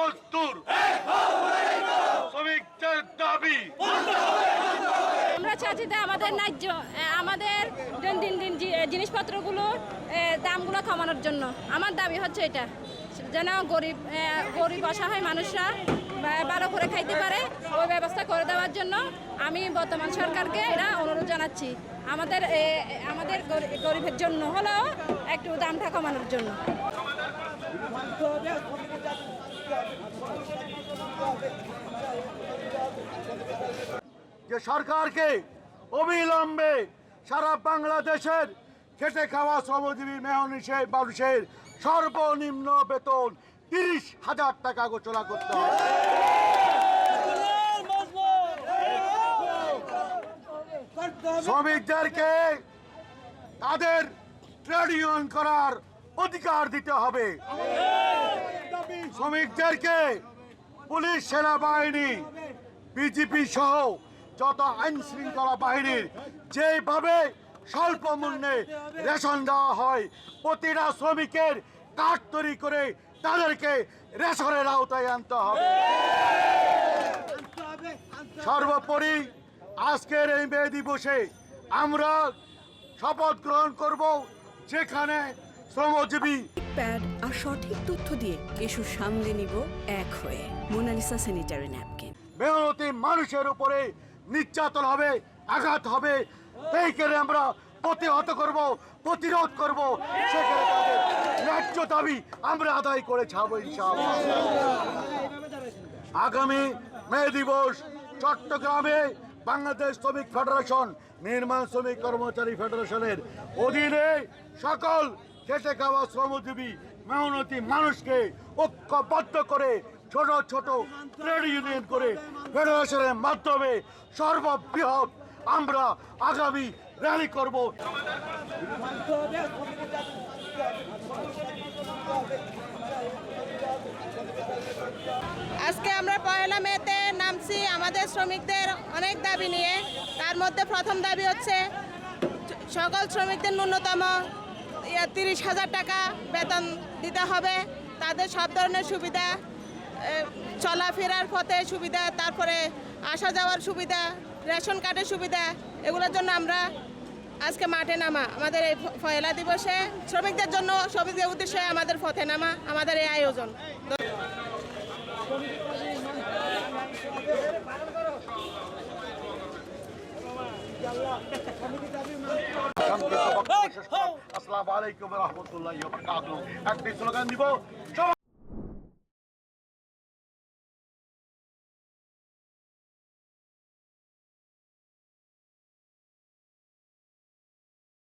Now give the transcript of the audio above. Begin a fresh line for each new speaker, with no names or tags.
মজদুর। শ্রমিকদের দাবি। আমরা চাচ্ছি আমাদের ন্যায্য আমাদের দৈনন্দিন দিন জিনিসপত্রগুলো দামগুলো কমানোর জন্য। আমার দাবি হচ্ছে এটা, যেন গরিব গরিব, অসহায় মানুষরা ভালো করে খাইতে পারে ওই ব্যবস্থা করে দেওয়ার জন্য আমি বর্তমান সরকারকে এটা অনুরোধ জানাচ্ছি। আমাদের আমাদের গরিবের জন্য হলেও একটু দামটা কমানোর জন্য।
যে সরকারকে অবিলম্বে সারা বাংলাদেশের খেটে খাওয়া শ্রমজীবী মেহনিসের মানুষের সর্বনিম্ন বেতন তিরিশ হাজার টাকা ঘোষণা করতে হবে। শ্রমিকদেরকে তাদের ট্রেড ইউনিয়ন করার অধিকার দিতে হবে। শ্রমিকদেরকে পুলিশ, সেনাবাহিনী বিজেপি সহ যত আইন শৃঙ্খলা বাহিনীর যেভাবে স্বল্প মূল্যে রেশন দেওয়া হয়, প্রতিটা শ্রমিকের কাঠ তৈরি করে তাদেরকে রেশনের আওতায় আনতে হবে। সর্বোপরি আজকের এই মে দিবসে আমরা শপথ গ্রহণ করব যেখানে শ্রমজীবী
প্যাড আর সঠিক তথ্য দিয়ে কেশু সামলে নিব এক হয়ে। মোনালিসা স্যানিটারি ন্যাপকিন
মেহনতি মানুষের উপরে নির্যাতন হবে, আঘাত হবে এইখানে আমরা প্রতিহত করব, প্রতিরোধ করব সেখানে তাদের ন্যায্য দাবি আমরা আদায় করে ছাড়বো আগামী মে দিবস চট্টগ্রামে বাংলাদেশ শ্রমিক ফেডারেশন, নির্মাণ শ্রমিক কর্মচারী ফেডারেশনের অধীনে সকল খেটে খাওয়া শ্রমজীবী মেহনতি মানুষকে ঐক্যবদ্ধ করে ছোট ছোট ট্রেড ইউনিয়ন করে ফেডারেশনের মাধ্যমে সর্ববৃহৎ আমরা আগামী র্যালি করব।
আজকে আমরা পয়লা মেতে নামছি আমাদের শ্রমিকদের অনেক দাবি নিয়ে। তার মধ্যে প্রথম দাবি হচ্ছে সকল শ্রমিকদের ন্যূনতম তিরিশ হাজার টাকা বেতন দিতে হবে। তাদের সব ধরনের সুবিধা চলাফেরার পথে সুবিধা, তারপরে আসা যাওয়ার সুবিধা, রেশন কার্ডের সুবিধা, এগুলোর জন্য আমরা আজকে মাঠে নামা। আমাদের এই পয়লা দিবসে শ্রমিকদের জন্য শ্রমিকদের উদ্দেশ্যে আমাদের পথে নামা, আমাদের এই আয়োজন।
সংক্ষিপ্ত বক্তব্য শেষ করলাম। আসসালামু আলাইকুম রহমতুল্লাহ একটি স্লোগান দিব।